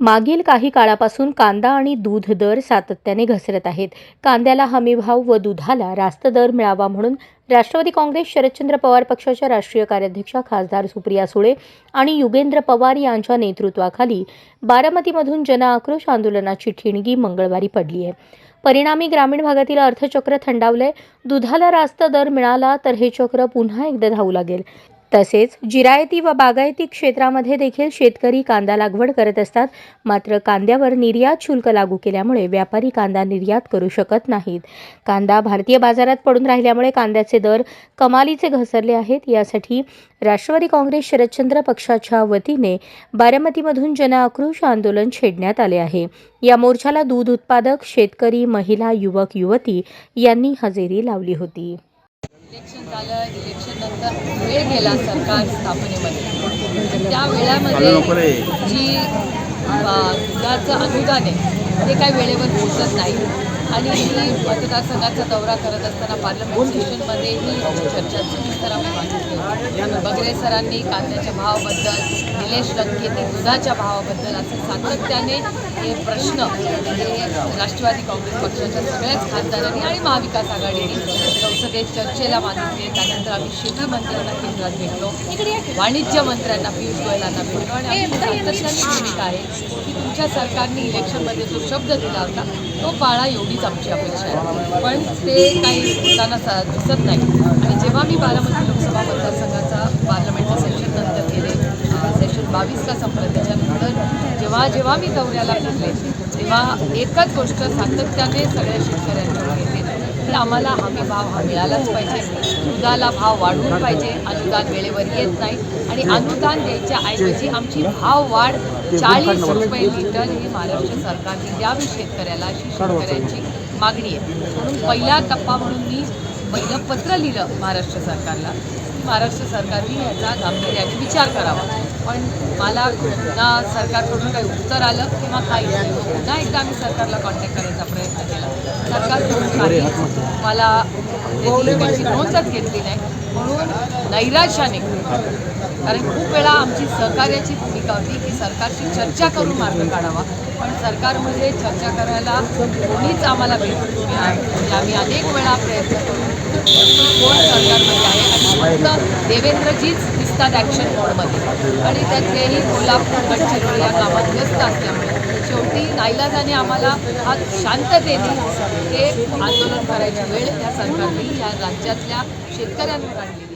मागील काही काळापासून कांदा आणि दूध दर सातत्याने घसरत आहेत. कांद्याला हमीभाव व दुधाला रास्त दर मिळावा म्हणून राष्ट्रवादी काँग्रेस शरदचंद्र पवार पक्षाच्या राष्ट्रीय कार्याध्यक्षा खासदार सुप्रिया सुळे आणि युगेंद्र पवार यांच्या नेतृत्वाखाली बारामतीमधून जनआक्रोश आंदोलनाची ठिणगी मंगळवारी पडली आहे. परिणामी ग्रामीण भागातील अर्थचक्र थंडावलंय. दुधाला रास्त दर मिळाला तर हे चक्र पुन्हा एकदा धावू लागेल. तसेच जिरायती व बागायती क्षेत्रामध्ये देखील शेतकरी कांदा लागवड करत असतात. मात्र कांद्यावर निर्यात शुल्क लागू केल्यामुळे व्यापारी कांदा निर्यात करू शकत नाहीत. कांदा भारतीय बाजारात पडून राहिल्यामुळे कांद्याचे दर कमालीचे घसरले आहेत. यासाठी राष्ट्रवादी काँग्रेस शरदचंद्र पक्षाच्या वतीने बारामतीमधून जनआक्रोश आंदोलन छेडण्यात आले आहे. या मोर्चाला दूध उत्पादक शेतकरी महिला युवक युवती यांनी हजेरी लावली होती. इलेक्शन झालं इलेक्शन नंतर वेळ गेला सरकार स्थापनेमध्ये. त्या वेळामध्ये जी दुधाचं अनुदान आहे ते काही वेळेवर पोचत नाही. आणि मतदारसंघाचा दौरा करत असताना पार्लमेंट सेशनमध्येही चर्चा होती. बगरे सरांनी कांद्याच्या भावाबद्दल निलेश लंकेंनी दुधाच्या भावाबद्दल असे सातत्याने हे प्रश्न हे राष्ट्रवादी काँग्रेस पक्षाच्या सगळ्याच खासदारांनी आणि महाविकास आघाडीने संसदेत चर्चेला मागितले. त्यानंतर आम्ही शेती मंत्र्यांना केंद्रात भेटलो. वाणिज्य मंत्र्यांना पियुष गोयलांना भेटलो. आणि आमची सातत्याने भूमिका आहे की तुमच्या सरकारने इलेक्शनमध्ये जो शब्द दिला होता तो पाळा एवढीच आमची अपेक्षा आहे. पण ते काही होताना सा- दिसत नाही. आणि जेव्हा मी बारामती लोकसभा मतदारसंघाचा पार्लमेंटच्या सेशन नंतर गेले सेशन बावीसला संपलं त्याच्यानंतर जेव्हा जेव्हा मी दौऱ्याला फिरले तेव्हा एकच गोष्ट सातत्याने सगळ्या शेतकऱ्यांकडून तर आम्हाला हमी भाव हा मिळालाच पाहिजे. दुधाला भाव वाढवून पाहिजे. अनुदान वेळेवर येत नाही. आणि अनुदान द्यायच्या ऐवजी आमची भाव वाढ चाळीस रुपये लिटर ही महाराष्ट्र सरकारने द्यावी शेतकऱ्याला अशी शेतकऱ्यांची मागणी आहे. म्हणून पहिला टप्पा म्हणून मी पहिलं पत्र लिहिलं महाराष्ट्र सरकारला. महाराष्ट्र सरकारने याचा गांभीर्याने विचार करावा. पण मला ना सरकारकडून काही उत्तर आलं किंवा काही नाही पुन्हा एकदा आम्ही सरकारला कॉन्टॅक्ट करायचा प्रयत्न केला. सरकारकडून काही मला त्याची नोंदच घेतली नाही म्हणून नैराश्याने. कारण खूप वेळा आमची सहकार्याची भूमिका होती की सरकारशी चर्चा करून मार्ग काढावा. पण सरकारमध्ये चर्चा करायला कोणीच आम्हाला भेटत नाही. म्हणजे आम्ही अनेक वेळा प्रयत्न करून कोण सरकारमध्ये आहे आणि फक्त देवेंद्रजीच असतात ॲक्शन मोडमध्ये आणि त्यातलेही कोल्हापूर गडचिरोली या कामात व्यस्त असल्यामुळे शेवटी नाईलाजाने आम्हाला हा शांततेने हे आंदोलन करायची वेळ या सरकारने या राज्यातल्या शेतकऱ्यांवर काढली.